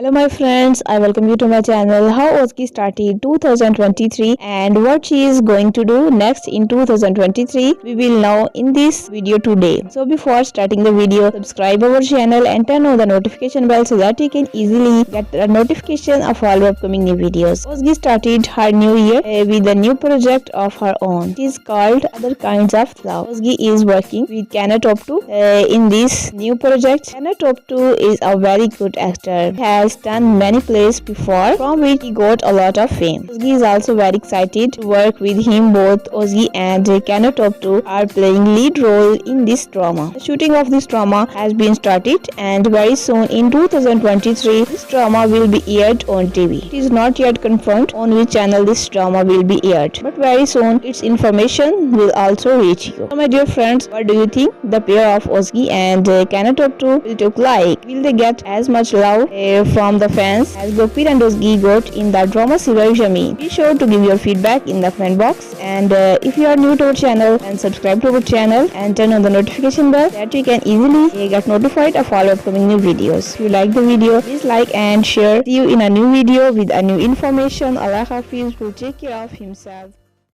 Hello my friends, I welcome you to my channel how Ozgi started 2023 and what she is going to do next in 2023 we will know in this video today. So before starting the video, subscribe our channel and turn on the notification bell so that you can easily get the notification of all upcoming new videos. Ozgi started her new year uh, with a new project of her own. It is called Other Kinds of Love. Ozgi is working with Kana Top 2 uh, in this new project. Kana Top 2 is a very good actor. Has done many plays before from which he got a lot of fame. Ozgi is also very excited to work with him. Both Ozgi and Kana Top 2 are playing lead role in this drama. The shooting of this drama has been started and very soon in 2023 this drama will be aired on TV. It is not yet confirmed on which channel this drama will be aired but very soon its information will also reach you. So my dear friends what do you think the pair of Ozgi and uh, Kana Top 2 will look like? Will they get as much love uh, from the fans as Gopir and Ozgi got in the drama serial Jameen? Be sure to give your feedback in the comment box and uh, if you are new to our channel then subscribe to our channel and turn on the notification bell that you can easily get notified of all upcoming new videos. If you like the video please like and share. See you in a new video with a new information. Allah Hafiz will take care of himself.